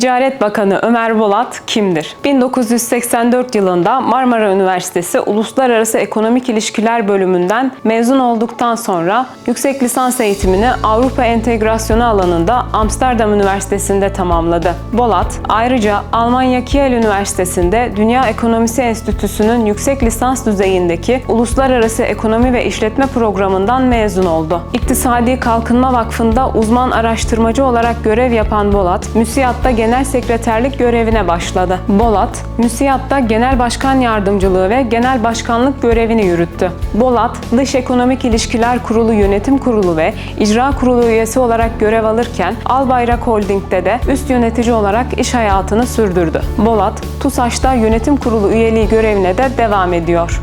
Ticaret Bakanı Ömer Bolat kimdir? 1984 yılında Marmara Üniversitesi Uluslararası Ekonomik İlişkiler bölümünden mezun olduktan sonra yüksek lisans eğitimini Avrupa entegrasyonu alanında Amsterdam Üniversitesi'nde tamamladı. Bolat ayrıca Almanya Kiel Üniversitesi'nde Dünya Ekonomisi Enstitüsü'nün yüksek lisans düzeyindeki Uluslararası Ekonomi ve İşletme programından mezun oldu. İktisadi Kalkınma Vakfı'nda uzman araştırmacı olarak görev yapan Bolat, MÜSİAD'da genel sekreterlik görevine başladı. Bolat, MÜSİAD'da genel başkan yardımcılığı ve genel başkanlık görevini yürüttü. Bolat, Dış Ekonomik İlişkiler Kurulu Yönetim Kurulu ve İcra Kurulu üyesi olarak görev alırken Albayrak Holding'de de üst yönetici olarak iş hayatını sürdürdü. Bolat, TUSAŞ'ta yönetim kurulu üyeliği görevine de devam ediyor.